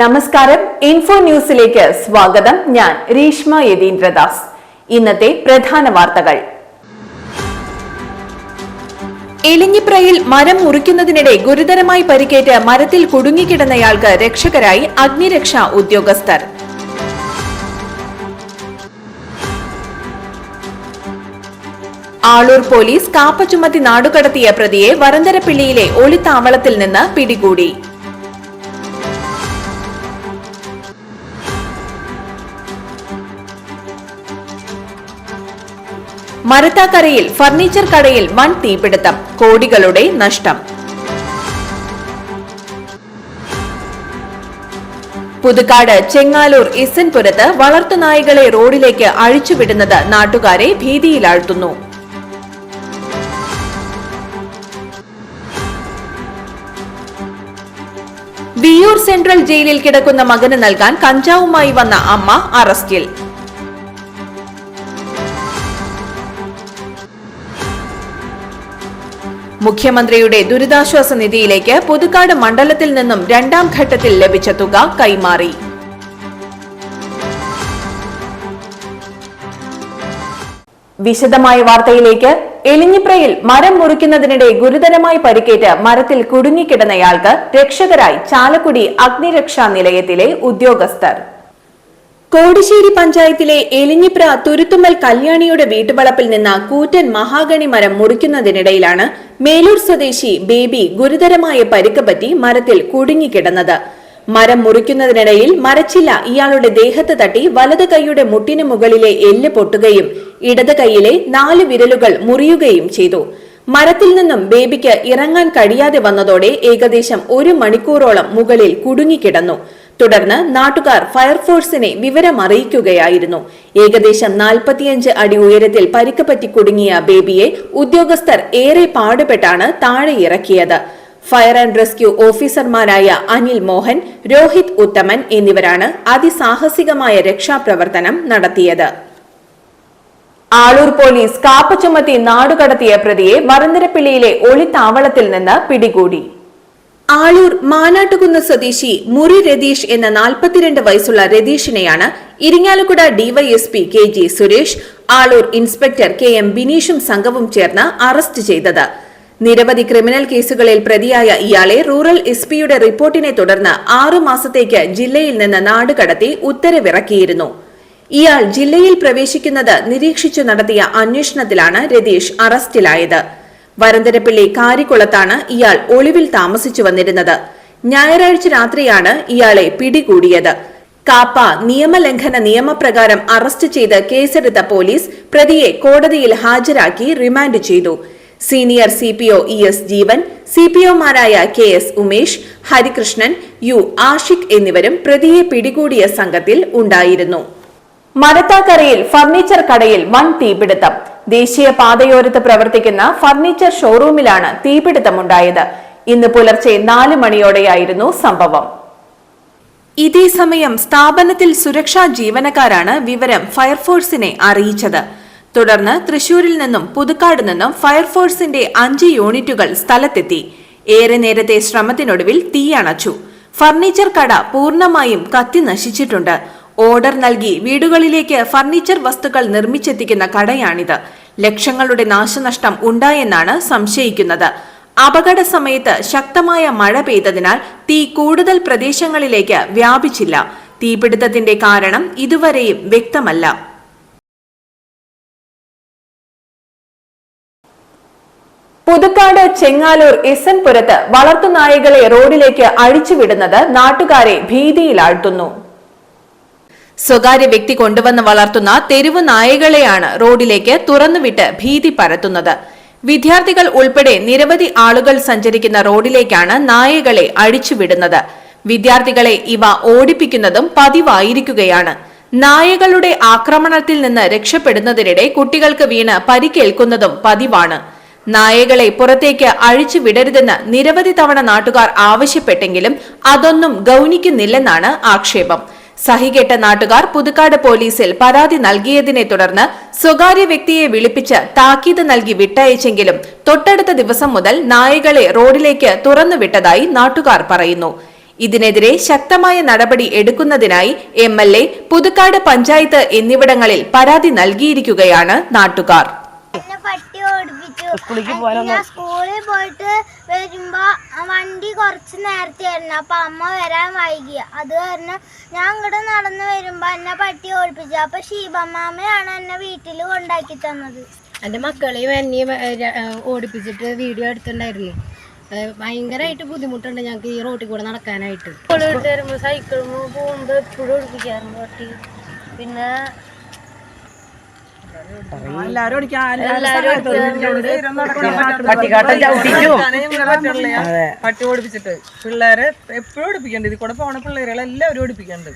നമസ്കാരം. ഇൻഫോ ന്യൂസിലേക്ക് സ്വാഗതം. ഞാൻ രീഷ്മ യതീന്ദ്രദാസ്. ഇന്നത്തെ പ്രധാന വാർത്തകൾ. എലിഞ്ഞിപ്രയിൽ മരം മുറിക്കുന്നതിനിടെ ഗുരുതരമായി പരിക്കേറ്റ് മരത്തിൽ കുടുങ്ങിക്കിടന്നയാൾക്ക് രക്ഷകരായി അഗ്നിരക്ഷാ ഉദ്യോഗസ്ഥർ. ആളൂർ പോലീസ് കാപ്പ ചുമത്തി നാടുകടത്തിയ പ്രതിയെ വരന്തരപ്പിള്ളിയിലെ ഒളിത്താവളത്തിൽ നിന്ന് പിടികൂടി. മരത്താക്കരയിൽ ഫർണിച്ചർ കടയിൽ വൻ തീപിടുത്തം കോടികളുടെ നഷ്ടം. പുതുക്കാട് ചെങ്ങാലൂർ ഇസൻപുരത്ത് വളർത്തുനായകളെ റോഡിലേക്ക് അഴിച്ചുവിടുന്നത് നാട്ടുകാരെ ഭീതിയിലാഴ്ത്തുന്നു. വിയൂർ സെൻട്രൽ ജയിലിൽ കിടക്കുന്ന മകന് നൽകാൻ കഞ്ചാവുമായി വന്ന അമ്മ അറസ്റ്റിൽ. മുഖ്യമന്ത്രിയുടെ ദുരിതാശ്വാസ നിധിയിലേക്ക് പുതുക്കാട് മണ്ഡലത്തിൽ നിന്നും രണ്ടാം ഘട്ടത്തിൽ ലഭിച്ച തുക കൈമാറി. വിശദമായ വാർത്തയിലേക്ക്. എലിഞ്ഞിപ്രയിൽ മരം മുറിക്കുന്നതിനിടെ ഗുരുതരമായി പരിക്കേറ്റ് മരത്തിൽ കുടുങ്ങിക്കിടന്നയാൾക്ക് രക്ഷകരായി ചാലക്കുടി അഗ്നിരക്ഷാ നിലയത്തിലെ ഉദ്യോഗസ്ഥർ. കോടിശ്ശേരി പഞ്ചായത്തിലെ എലിഞ്ഞിപ്ര തുരുത്തുമ്മൽ കല്യാണിയുടെ വീട്ടുവളപ്പിൽ നിന്ന് കൂറ്റൻ മഹാഗണി മരം മുറിക്കുന്നതിനിടയിലാണ് മേലൂർ സ്വദേശി ബേബി ഗുരുതരമായ പരിക്ക് പറ്റി മരത്തിൽ കുടുങ്ങിക്കിടന്നത്. മരം മുറിക്കുന്നതിനിടയിൽ മരച്ചില്ല ഇയാളുടെ ദേഹത്ത് തട്ടി വലത് കൈയുടെ മുട്ടിന് മുകളിലെ എല്ല് പൊട്ടുകയും ഇടത് കൈയിലെ നാല് വിരലുകൾ മുറിയുകയും ചെയ്തു. മരത്തിൽ നിന്നും ബേബിക്ക് ഇറങ്ങാൻ കഴിയാതെ വന്നതോടെ ഏകദേശം ഒരു മണിക്കൂറോളം മുകളിൽ കുടുങ്ങിക്കിടന്നു. തുടർന്ന് നാട്ടുകാർ ഫയർഫോഴ്സിനെ വിവരം അറിയിക്കുകയായിരുന്നു ഏകദേശം നാൽപ്പത്തിയഞ്ച് അടി ഉയരത്തിൽ പരിക്ക് പറ്റി കുടുങ്ങിയ ബേബിയെ ഉദ്യോഗസ്ഥർ ഏറെ പാടുപെട്ടാണ് താഴെ ഇറക്കിയത്. ഫയർ ആൻഡ് റെസ്ക്യൂ ഓഫീസർമാരായ അനിൽ മോഹൻ രോഹിത് ഉത്തമൻ എന്നിവരാണ് അതിസാഹസികമായ രക്ഷാപ്രവർത്തനം നടത്തിയത്. ആളൂർ പോലീസ് കാപ്പ ചുമത്തി നാടുകടത്തിയ പ്രതിയെ മറന്തരപ്പിള്ളിയിലെ ഒളിത്താവളത്തിൽ നിന്ന് പിടികൂടി. ആളൂർ മാനാട്ടുകുന്ന് സ്വദേശി മുറി രതീഷ് എന്ന നാൽപ്പത്തിരണ്ട് വയസ്സുള്ള രതീഷിനെയാണ് Irinjalakuda DYSP K G Suresh Aloor inspector K M ബിനീഷും സംഘവും ചേർന്ന് അറസ്റ്റ് ചെയ്തത്. നിരവധി ക്രിമിനൽ കേസുകളിൽ പ്രതിയായ ഇയാളെ റൂറൽ എസ് പിയുടെ റിപ്പോർട്ടിനെ തുടർന്ന് ആറു മാസത്തേക്ക് ജില്ലയിൽ നിന്ന് നാടുകടത്തി ഉത്തരവിറക്കിയിരുന്നു. ഇയാൾ ജില്ലയിൽ പ്രവേശിക്കുന്നത് നിരീക്ഷിച്ചു നടത്തിയ അന്വേഷണത്തിലാണ് രതീഷ് അറസ്റ്റിലായത്. വരന്തരപ്പിള്ളി കാരിക്കുളത്താണ് ഇയാൾ ഒളിവിൽ താമസിച്ചു വന്നിരുന്നത്. ഞായറാഴ്ച രാത്രിയാണ് ഇയാളെ പിടികൂടിയത്. കാപ്പ നിയമലംഘന നിയമപ്രകാരം അറസ്റ്റ് ചെയ്ത് കേസെടുത്ത പോലീസ് പ്രതിയെ കോടതിയിൽ ഹാജരാക്കി റിമാൻഡ് ചെയ്തു. Senior C P O E S Jeevan C P ഒമാരായ K S Umesh Harikrishnan U Ashiq എന്നിവരും പ്രതിയെ പിടികൂടിയ സംഘത്തിൽ ഉണ്ടായിരുന്നു. മരത്താക്കരയിൽ ഫർണിച്ചർ കടയിൽ വൻ തീപിടുത്തം. ദേശീയ പാതയോരത്ത് പ്രവർത്തിക്കുന്ന ഫർണിച്ചർ ഷോറൂമിലാണ് തീപിടുത്തമുണ്ടായത്. ഇന്ന് പുലർച്ചെ നാല് മണിയോടെയായിരുന്നു സംഭവം. ഇതേസമയം സ്ഥാപനത്തിൽ സുരക്ഷാ ജീവനക്കാരാണ് വിവരം ഫയർഫോഴ്സിനെ അറിയിച്ചത്. തുടർന്ന് തൃശൂരിൽ നിന്നും പുതുക്കാട് നിന്നും ഫയർഫോഴ്സിന്റെ അഞ്ച് യൂണിറ്റുകൾ സ്ഥലത്തെത്തി. ഏറെ നേരത്തെ ശ്രമത്തിനൊടുവിൽ തീയണച്ചു ഫർണിച്ചർ കട പൂർണമായും കത്തി നശിച്ചിട്ടുണ്ട്. ഓർഡർ നൽകി വീടുകളിലേക്ക് ഫർണിച്ചർ വസ്തുക്കൾ നിർമ്മിച്ചെത്തിക്കുന്ന കടയാണിത്. ലക്ഷങ്ങളുടെ നാശനഷ്ടം ഉണ്ടായെന്നാണ് സംശയിക്കുന്നത്. അപകട സമയത്ത് ശക്തമായ മഴ പെയ്തതിനാൽ തീ കൂടുതൽ പ്രദേശങ്ങളിലേക്ക് വ്യാപിച്ചില്ല. തീപിടുത്തത്തിന്റെ കാരണം ഇതുവരെയും വ്യക്തമല്ല. പുതുക്കാട് ചെങ്ങാലൂർ ഇസൻപുരത്ത് വളർത്തുനായകളെ റോഡിലേക്ക് അഴിച്ചുവിടുന്നത് നാട്ടുകാരെ ഭീതിയിലാഴ്ത്തുന്നു. സ്വകാര്യ വ്യക്തി കൊണ്ടുവന്ന് വളർത്തുന്ന തെരുവ് നായകളെയാണ് റോഡിലേക്ക് തുറന്നുവിട്ട് ഭീതി പരത്തുന്നത്. വിദ്യാർത്ഥികൾ ഉൾപ്പെടെ നിരവധി ആളുകൾ സഞ്ചരിക്കുന്ന റോഡിലേക്കാണ് നായകളെ അഴിച്ചുവിടുന്നത്. വിദ്യാർത്ഥികളെ ഇവ ഓടിപ്പിക്കുന്നതും പതിവായിരിക്കുകയാണ്. നായകളുടെ ആക്രമണത്തിൽ നിന്ന് രക്ഷപ്പെടുന്നതിനിടെ കുട്ടികൾക്ക് വീണ് പരിക്കേൽക്കുന്നതും പതിവാണ്. നായകളെ പുറത്തേക്ക് അഴിച്ചു വിടരുതെന്ന് നിരവധി തവണ നാട്ടുകാർ ആവശ്യപ്പെട്ടെങ്കിലും അതൊന്നും ഗൗനിക്കുന്നില്ലെന്നാണ് ആക്ഷേപം. സഹികെട്ട നാട്ടുകാർ പുതുക്കാട് പോലീസിൽ പരാതി നൽകിയതിനെ തുടർന്ന് സ്വകാര്യ വ്യക്തിയെ വിളിപ്പിച്ച് താക്കീത് നൽകി വിട്ടയച്ചെങ്കിലും തൊട്ടടുത്ത ദിവസം മുതൽ നായകളെ റോഡിലേക്ക് തുറന്നുവിട്ടതായി നാട്ടുകാർ പറയുന്നു. ഇതിനെതിരെ ശക്തമായ നടപടി എടുക്കുന്നതിനായി M L A Puthukkad panchayat എന്നിവിടങ്ങളിൽ പരാതി നൽകിയിരിക്കുകയാണ് നാട്ടുകാർ. എന്നെ പോകാനൊന്നും സ്കൂളിൽ പോയിട്ട് വരുമ്പോ ആ വണ്ടി കുറച്ച് നേരത്തെ ആയിരുന്നു അപ്പൊ അമ്മ വരാൻ വൈകി. അത് കാരണം ഞാൻ ഇങ്ങോട്ട് നടന്നു വരുമ്പോ എന്നെ പട്ടി ഓടിപ്പിച്ചു. അപ്പൊ ഷീബമ്മാമയാണ് എന്നെ വീട്ടിൽ കൊണ്ടാക്കി തന്നത്. എന്റെ മക്കളെയും എന്നെയും ഓടിപ്പിച്ചിട്ട് വീഡിയോ എടുത്തിട്ടുണ്ടായിരുന്നു. ഭയങ്കരമായിട്ട് ബുദ്ധിമുട്ടുണ്ട് ഞങ്ങൾക്ക് ഈ റോട്ടിൽ കൂടെ നടക്കാനായിട്ട്. സ്കൂളിൽ വരുമ്പോൾ സൈക്കിളും പോകുമ്പോൾ എപ്പോഴും ഓടിപ്പിക്കാറുണ്ട് പട്ടി. പിന്നെ പട്ടിക്കാട്ടം ചവിട്ടിച്ചു പട്ടി ഓടിപ്പിച്ചിട്ട് പിള്ളേരെ എപ്പോഴും ഓടിപ്പിക്കണ്ട് ഇതിൽ കൂടെ പോണ പിള്ളേരെ എല്ലാവരും ഓടിപ്പിക്കണ്ട്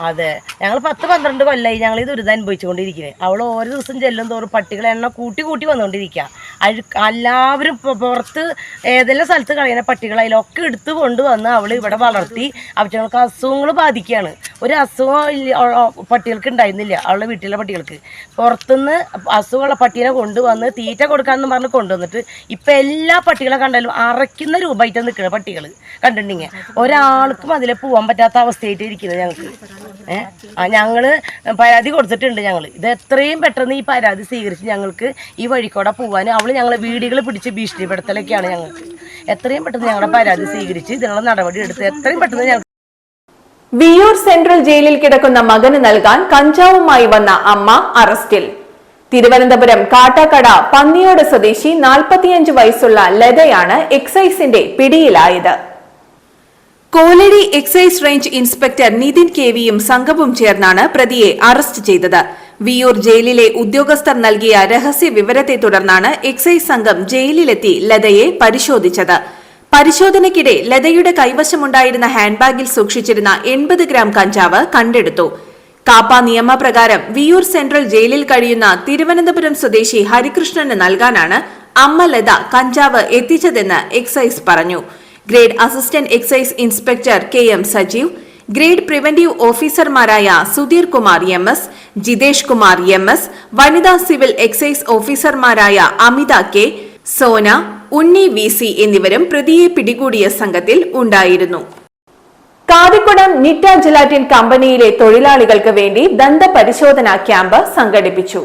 അതെ. ഞങ്ങൾ പത്ത് പന്ത്രണ്ട് കൊല്ലായി ഞങ്ങൾ ഈ ദുരിതം അനുഭവിച്ചുകൊണ്ടിരിക്കുന്നത് അവൾ ഓരോ ദിവസം ചെല്ലും തോറും പട്ടികളെ എണ്ണ കൂട്ടി കൂട്ടി വന്നുകൊണ്ടിരിക്കുക അഴുക്ക് എല്ലാവരും പുറത്ത് ഏതെല്ലാം സ്ഥലത്ത് കളയുന്ന പട്ടികളതിലൊക്കെ എടുത്ത് കൊണ്ടുവന്ന് അവൾ ഇവിടെ വളർത്തി അവറ്റങ്ങൾക്ക് അസുഖങ്ങൾ ബാധിക്കുകയാണ് ഒരു അസുഖം പട്ടികൾക്ക് ഉണ്ടായിരുന്നില്ല അവളുടെ വീട്ടിലെ പട്ടികൾക്ക്. പുറത്തുനിന്ന് അസുഖമുള്ള പട്ടീനെ കൊണ്ടുവന്ന് തീറ്റ കൊടുക്കാമെന്ന് പറഞ്ഞ് കൊണ്ടുവന്നിട്ട് ഇപ്പം എല്ലാ പട്ടികളെ കണ്ടാലും അറയ്ക്കുന്ന രൂപമായിട്ട് നിൽക്കുന്ന പട്ടികൾ കണ്ടിട്ടുണ്ടെങ്കിൽ. ഒരാൾക്കും അതിലെ പോകാൻ പറ്റാത്ത അവസ്ഥയായിട്ട് ഇരിക്കുന്നത് ഞങ്ങൾക്ക്. ഏഹ് ആ ഞങ്ങൾ പരാതി കൊടുത്തിട്ടുണ്ട് ഞങ്ങൾ ഇത് എത്രയും പെട്ടെന്ന് ഈ പരാതി സ്വീകരിച്ച് ഞങ്ങൾക്ക് ഈ വഴിക്കൂടെ പോകാൻ അവൾ ഞങ്ങളെ വീടുകൾ പിടിച്ച് ഭീഷണിപ്പെടുത്തലൊക്കെയാണ് ഞങ്ങൾക്ക്. എത്രയും പെട്ടെന്ന് ഞങ്ങളുടെ പരാതി സ്വീകരിച്ച് ഇതിനുള്ള നടപടി എടുത്ത് എത്രയും പെട്ടെന്ന് ഞങ്ങൾ വിയൂർ സെൻട്രൽ ജയിലിൽ കിടക്കുന്ന മകന് നൽകാൻ കഞ്ചാവുമായി വന്ന അമ്മ അറസ്റ്റിൽ. തിരുവനന്തപുരം കാട്ടാക്കട പന്നിയോട് സ്വദേശി നാൽപ്പത്തിയഞ്ച് വയസ്സുള്ള ലതയാണ് എക്സൈസിന്റെ പിടിയിലായത്. Koladi excise range inspector Nithin K വിയും സംഘവും ചേർന്നാണ് പ്രതിയെ അറസ്റ്റ് ചെയ്തത്. വിയൂർ ജയിലിലെ ഉദ്യോഗസ്ഥർ നൽകിയ രഹസ്യ വിവരത്തെ തുടർന്നാണ് എക്സൈസ് സംഘം ജയിലിലെത്തി ലതയെ പരിശോധിച്ചത്. പരിശോധനയ്ക്കിടെ ലതയുടെ കൈവശമുണ്ടായിരുന്ന ഹാൻഡ്ബാഗിൽ സൂക്ഷിച്ചിരുന്ന എൺപത് ഗ്രാം കഞ്ചാവ് കണ്ടെടുത്തു. കാപ്പ നിയമപ്രകാരം വിയൂർ സെൻട്രൽ ജയിലിൽ കഴിയുന്ന തിരുവനന്തപുരം സ്വദേശി ഹരികൃഷ്ണന് നൽകാനാണ് അമ്മ ലത കഞ്ചാവ് എത്തിച്ചതെന്ന് എക്സൈസ് പറഞ്ഞു. Grade assistant excise inspector K M Sajeev grade preventive ഓഫീസർമാരായ Sudheer Kumar M S Jithesh Kumar M S വനിതാ സിവിൽ എക്സൈസ് ഓഫീസർമാരായ Amitha K Sona Unni V C എന്നിവരും പ്രതിയെ പിടികൂടിയ സംഘത്തിൽ ഉണ്ടായിരുന്നു. കാതിക്കുടം നിറ്റ ജലാറ്റിൻ കമ്പനിയിലെ തൊഴിലാളികൾക്ക് വേണ്ടി ദന്തപരിശോധനാ ക്യാമ്പ് സംഘടിപ്പിച്ചു.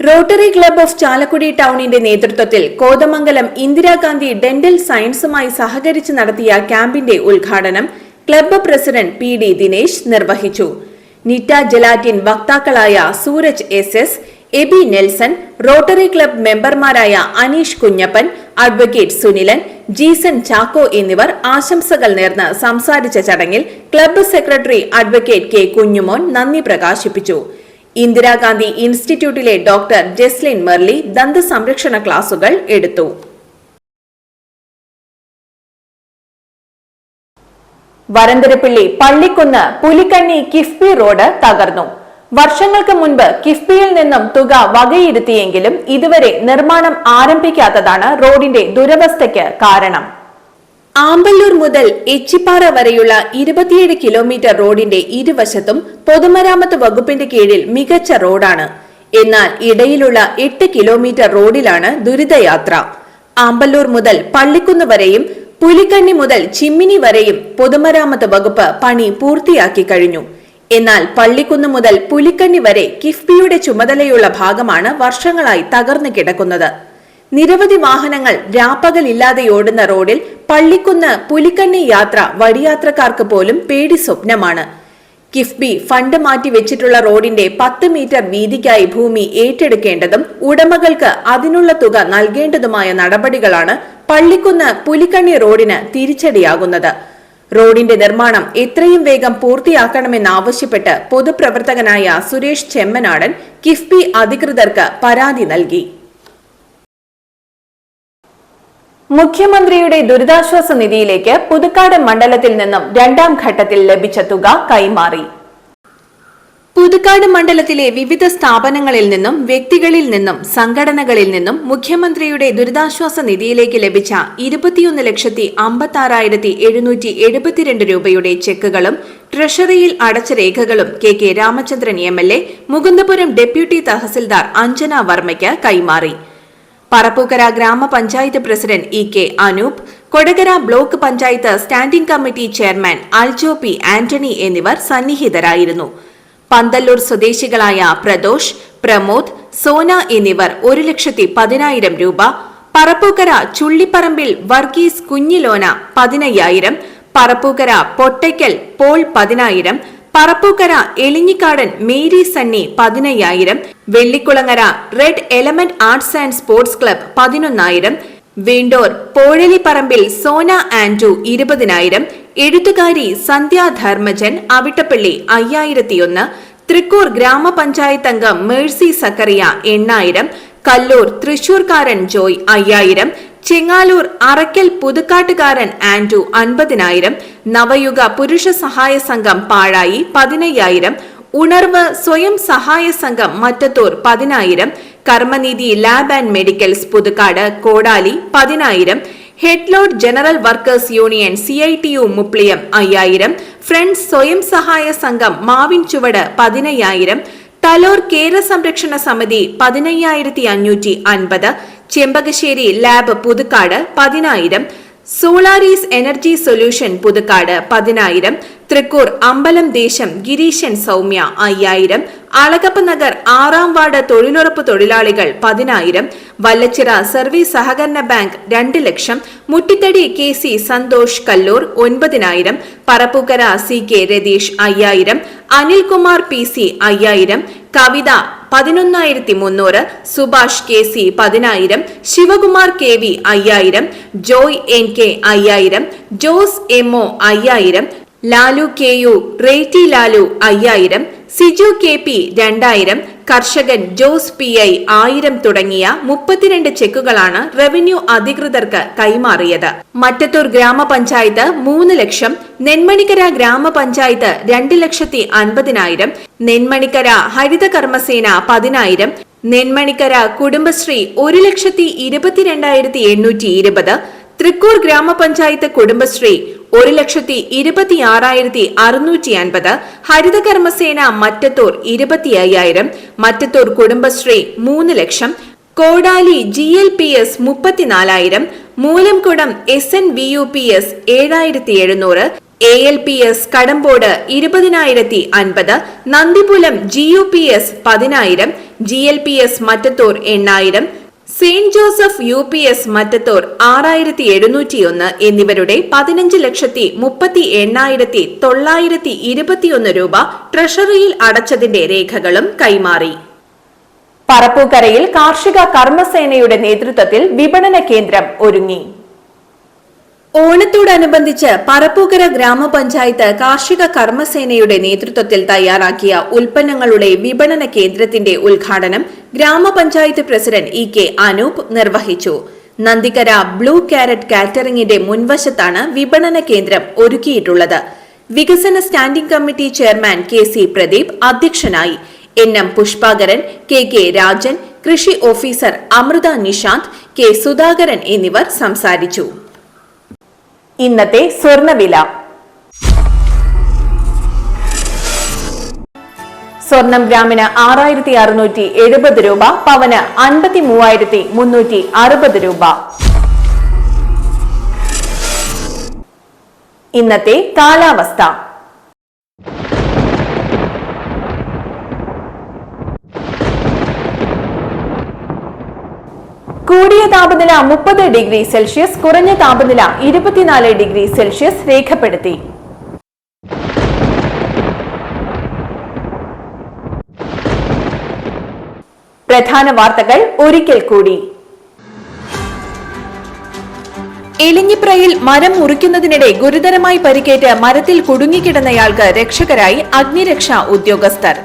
റോട്ടറി ക്ലബ് ഓഫ് ചാലക്കുടി ടൗണിന്റെ നേതൃത്വത്തിൽ കോതമംഗലം ഇന്ദിരാഗാന്ധി ഡെന്റൽ സയൻസുമായി സഹകരിച്ച് നടത്തിയ ക്യാമ്പിന്റെ ഉദ്ഘാടനം club president P D Dinesh നിർവഹിച്ചു. Nitta gelatin വക്താക്കളായ Sooraj S S Aby Nelson rotary club മെമ്പർമാരായ അനീഷ് കുഞ്ഞപ്പൻ അഡ്വക്കേറ്റ് സുനിലൻ ജീസൻ ചാക്കോ എന്നിവർ ആശംസകൾ നേർന്ന് സംസാരിച്ച ചടങ്ങിൽ club secretary advocate K Kunjumon നന്ദി പ്രകാശിപ്പിച്ചു. ഇന്ദിരാഗാന്ധി ഇൻസ്റ്റിറ്റ്യൂട്ടിലെ ഡോക്ടർ ജെസ്ലിൻ മെർലി ദന്ത സംരക്ഷണ ക്ലാസുകൾ എടുത്തു. വരന്തരപ്പിള്ളി പള്ളിക്കുന്ന് പുലിക്കണ്ണി കിഫ്ബി റോഡ് തകർന്നു. വർഷങ്ങൾക്ക് മുൻപ് കിഫ്ബിയിൽ നിന്നും തുക വകയിരുത്തിയെങ്കിലും ഇതുവരെ നിർമ്മാണം ആരംഭിക്കാത്തതാണ് റോഡിന്റെ ദുരവസ്ഥയ്ക്ക് കാരണം. ആമ്പല്ലൂർ മുതൽ എച്ചിപ്പാറ വരെയുള്ള ഇരുപത്തിയേഴ് കിലോമീറ്റർ റോഡിന്റെ ഇരുവശത്തും പൊതുമരാമത്ത് വകുപ്പിന്റെ കീഴിൽ മികച്ച റോഡാണ്. എന്നാൽ ഇടയിലുള്ള എട്ട് കിലോമീറ്റർ റോഡിലാണ് ദുരിതയാത്ര. ആമ്പല്ലൂർ മുതൽ പള്ളിക്കുന്ന് വരെയും പുലിക്കണ്ണി മുതൽ ചിമ്മിനി വരെയും പൊതുമരാമത്ത് വകുപ്പ് പണി പൂർത്തിയാക്കി കഴിഞ്ഞു. എന്നാൽ പള്ളിക്കുന്ന് മുതൽ പുലിക്കണ്ണി വരെ കിഫ്ബിയുടെ ചുമതലയുള്ള ഭാഗമാണ് വർഷങ്ങളായി തകർന്നു കിടക്കുന്നത്. നിരവധി വാഹനങ്ങൾ രാപ്പകലില്ലാതെ ഓടുന്ന റോഡിൽ പള്ളിക്കുന്ന് പുലിക്കണ്ണി യാത്ര വഴിയാത്രക്കാർക്ക് പോലും പേടി സ്വപ്നമാണ്. കിഫ്ബി ഫണ്ട് മാറ്റി വെച്ചിട്ടുള്ള റോഡിന്റെ പത്ത് മീറ്റർ വീതിക്കായി ഭൂമി ഏറ്റെടുക്കേണ്ടതും ഉടമകൾക്ക് അതിനുള്ള തുക നൽകേണ്ടതുമായ നടപടികളാണ് പള്ളിക്കുന്ന് പുലിക്കണ്ണി റോഡിന് തിരിച്ചടിയാകുന്നത്. റോഡിന്റെ നിർമ്മാണം എത്രയും വേഗം പൂർത്തിയാക്കണമെന്നാവശ്യപ്പെട്ട് പൊതുപ്രവർത്തകനായ സുരേഷ് ചെമ്മനാടൻ കിഫ്ബി അധികൃതർക്ക് പരാതി നൽകി. മുഖ്യമന്ത്രിയുടെ ദുരിതാശ്വാസ നിധിയിലേക്ക് പുതുക്കാട് മണ്ഡലത്തിൽ നിന്നും രണ്ടാം ഘട്ടത്തിൽ ലഭിച്ച തുക കൈമാറി. പുതുക്കാട് മണ്ഡലത്തിലെ വിവിധ സ്ഥാപനങ്ങളിൽ നിന്നും വ്യക്തികളിൽ നിന്നും സംഘടനകളിൽ നിന്നും മുഖ്യമന്ത്രിയുടെ ദുരിതാശ്വാസ നിധിയിലേക്ക് ലഭിച്ച ഇരുപത്തിയൊന്ന് ലക്ഷത്തി അമ്പത്തി ആറായിരത്തി എഴുന്നൂറ്റി എഴുപത്തിരണ്ട് രൂപയുടെ ചെക്കുകളും ട്രഷറിയിൽ അടച്ച രേഖകളും K K Ramachandran M L A Mukundapuram deputy tahsildar Anjana വർമ്മയ്ക്ക് കൈമാറി. Parappukkara grama panchayat president E K Anoop Kodakara block panchayat standing committee chairman Aljo P Antony എന്നിവർ സന്നിഹിതരായിരുന്നു. പന്തല്ലൂർ സ്വദേശികളായ പ്രദോഷ് പ്രമോദ് സോന എന്നിവർ ഒരു ലക്ഷത്തി പതിനായിരം രൂപ പറപ്പൂക്കര ചുള്ളിപ്പറമ്പിൽ വർഗീസ് കുഞ്ഞിലോന പതിനയ്യായിരം പറപ്പൂക്കര പൊട്ടയ്ക്കൽ പോൾ പതിനായിരം പറപ്പൂക്കര എളിഞ്ഞിക്കാടൻ മേരി സണ്ണി പതിനയ്യായിരം Vellikulangara red element arts and sports club പതിനൊന്നായിരം വീണ്ടോർ പോഴലിപ്പറമ്പിൽ സോന ആൻഡു ഇരുപതിനായിരം എഴുത്തുകാരി സന്ധ്യ ധർമ്മജൻ അവിട്ടപ്പള്ളി അയ്യായിരത്തിയൊന്ന് തൃക്കൂർ ഗ്രാമപഞ്ചായത്ത് അംഗം മേഴ്സി സക്കറിയ എണ്ണായിരം കല്ലൂർ തൃശൂർക്കാരൻ ജോയ് അയ്യായിരം ചെങ്ങാലൂർ അറയ്ക്കൽ പുതുക്കാട്ടുകാരൻ ആൻഡു അൻപതിനായിരം നവയുഗ പുരുഷ സഹായ സംഘം പാഴായി പതിനയ്യായിരം ഉണർവ് സ്വയം സഹായ സംഘം മറ്റത്തൂർ പതിനായിരം Karmaneethi lab and medicals Puthukkad Kodali പതിനായിരം headload general workers union C I T U Mupliyam അയ്യായിരം ഫ്രണ്ട്സ് സ്വയം സഹായ സംഘം മാവിൻ ചുവട് പതിനയ്യായിരം തലോർ കേര സംരക്ഷണ സമിതി പതിനയ്യായിരത്തി അഞ്ഞൂറ്റി അൻപത് ചെമ്പകശ്ശേരി ലാബ് പുതുക്കാട് പതിനായിരം സോളാരീസ് എനർജി സൊല്യൂഷൻ പുതുക്കാട് പതിനായിരം തൃക്കൂർ അമ്പലം ദേശം ഗിരീശൻ സൗമ്യ അയ്യായിരം അളകപ്പ നഗർ ആറാം വാർഡ് തൊഴിലുറപ്പ് തൊഴിലാളികൾ പതിനായിരം വല്ലച്ചിറ സർവീസ് സഹകരണ ബാങ്ക് രണ്ട് ലക്ഷം മുട്ടിത്തടി കെ സി സന്തോഷ് കല്ലൂർ ഒൻപതിനായിരം പറപ്പുകര സി കെ രതീഷ് അയ്യായിരം അനിൽകുമാർ പി സി അയ്യായിരം കവിത പതിനൊന്നായിരത്തി മുന്നൂറ് സുഭാഷ് കെ സി പതിനായിരം ശിവകുമാർ കെ വി അയ്യായിരം ജോയ് എൻ കെ അയ്യായിരം ജോസ് എം ഒ അയ്യായിരം ലാലു കെ യു റേറ്റി ലാലു അയ്യായിരം സിജു കെ പി രണ്ടായിരം കർഷകൻ ജോസ് പി ഐ ആയിരം തുടങ്ങിയ മുപ്പത്തിരണ്ട് ചെക്കുകളാണ് റവന്യൂ അധികൃതർക്ക് കൈമാറിയത്. മറ്റത്തൂർ ഗ്രാമപഞ്ചായത്ത് മൂന്ന് ലക്ഷം നെന്മണിക്കര ഗ്രാമപഞ്ചായത്ത് രണ്ട് ലക്ഷത്തി അൻപതിനായിരം നെന്മണിക്കര ഹരിത കർമ്മസേന പതിനായിരം നെന്മണിക്കര കുടുംബശ്രീ ഒരു ലക്ഷത്തി ഇരുപത്തിരണ്ടായിരത്തി എണ്ണൂറ്റി ഇരുപത് തൃക്കൂർ ഗ്രാമപഞ്ചായത്ത് കുടുംബശ്രീ ഒരു ലക്ഷത്തി ഇരുപത്തിയാറായിരത്തി അറുന്നൂറ്റി അൻപത് ഹരിതകർമ്മസേന മറ്റത്തൂർ ഇരുപത്തി അയ്യായിരം മറ്റത്തൂർ കുടുംബശ്രീ മൂന്ന് ലക്ഷം Kodali G L P S മുപ്പത്തിനാലായിരം Moolamkudam S N V U P S ഏഴായിരത്തി എഴുന്നൂറ് A L P S Kadambode ഇരുപതിനായിരത്തി അൻപത് Nandipulam G U P S പതിനായിരം G L P S Mattathur എണ്ണായിരം Saint Joseph U P S Mattathur ആറായിരത്തി എഴുന്നൂറ്റിയൊന്ന് എന്നിവരുടെ പതിനഞ്ച് ലക്ഷത്തി മുപ്പത്തി എണ്ണായിരത്തി തൊള്ളായിരത്തി ഇരുപത്തിയൊന്ന് രൂപ ട്രഷറിയിൽ അടച്ചതിന്റെ രേഖകളും കൈമാറി. പറപ്പൂക്കരയിൽ കാർഷിക കർമ്മസേനയുടെ നേതൃത്വത്തിൽ വിപണന കേന്ദ്രം ഒരുങ്ങി. ഓണത്തോടനുബന്ധിച്ച് പറപ്പൂക്കര ഗ്രാമപഞ്ചായത്ത് കാർഷിക കർമ്മസേനയുടെ നേതൃത്വത്തിൽ തയ്യാറാക്കിയ ഉൽപ്പന്നങ്ങളുടെ വിപണന കേന്ദ്രത്തിന്റെ ഉദ്ഘാടനം ഗ്രാമപഞ്ചായത്ത് പ്രസിഡന്റ് ഇ കെ അനൂപ് നിർവഹിച്ചു. നന്ദിക്കര ബ്ലൂ കാരറ്റ് കാറ്ററിംഗിന്റെ മുൻവശത്താണ് വിപണന കേന്ദ്രം ഒരുക്കിയിട്ടുള്ളത്. വികസന standing committee chairman K C Pradeep അധ്യക്ഷനായി. N M Pushpakaran K K Rajan കൃഷി ഓഫീസർ അമൃത നിഷാന്ത് കെ സുധാകരൻ എന്നിവർ സംസാരിച്ചു. ഇന്നത്തെ സ്വർണവില. സ്വർണം ഗ്രാമിന് ആറായിരത്തി അറുന്നൂറ്റി എഴുപത് രൂപ പവന് അൻപത്തി മൂവായിരത്തി മുന്നൂറ്റി അറുപത് രൂപ. ഇന്നത്തെ കാലാവസ്ഥ. കൂടിയ താപനില മുപ്പത് ഡിഗ്രി സെൽഷ്യസ് കുറഞ്ഞ താപനില ഇരുപത്തിനാല് ഡിഗ്രി സെൽഷ്യസ് രേഖപ്പെടുത്തി. പ്രധാന വാർത്തകൾ ഒരിക്കൽ കൂടി. എലിഞ്ഞിപ്രയിൽ മരം മുറിക്കുന്നതിനിടെ ഗുരുതരമായി പരിക്കേറ്റ് മരത്തിൽ കുടുങ്ങിക്കിടന്നയാൾക്ക് രക്ഷകരായി അഗ്നിരക്ഷാ ഉദ്യോഗസ്ഥർ.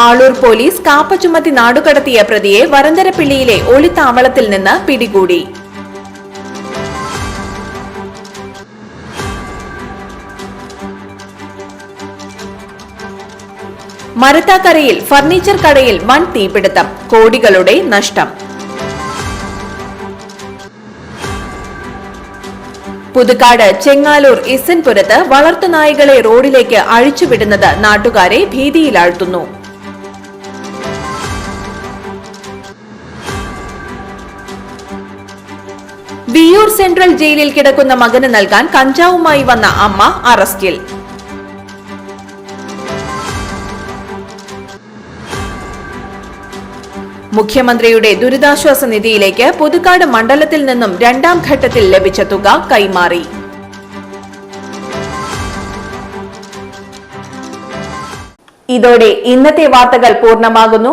ആളൂർ പോലീസ് കാപ്പ ചുമത്തി നാടുകടത്തിയ പ്രതിയെ വരന്തരപ്പിള്ളിയിലെ ഒളിത്താവളത്തിൽ നിന്ന് പിടികൂടി. മരത്താക്കരയിൽ ഫർണിച്ചർ കടയിൽ വൻ തീപിടുത്തം കോടികളുടെ നഷ്ടം. പുതുക്കാട് ചെങ്ങാലൂർ ഇസൻപുരത്ത് വളർത്തുനായകളെ റോഡിലേക്ക് അഴിച്ചുവിടുന്നത് നാട്ടുകാരെ ഭീതിയിലാഴ്ത്തുന്നു. വിയൂർ സെൻട്രൽ ജയിലിൽ കിടക്കുന്ന മകന് നൽകാൻ കഞ്ചാവുമായി വന്ന അമ്മ അറസ്റ്റിൽ. മുഖ്യമന്ത്രിയുടെ ദുരിതാശ്വാസ നിധിയിലേക്ക് പുതുക്കാട് മണ്ഡലത്തിൽ നിന്നും രണ്ടാം ഘട്ടത്തിൽ ലഭിച്ച തുക കൈമാറി. ഇതോടെ ഇന്നത്തെ വാർത്തകൾ പൂർണമാകുന്നു.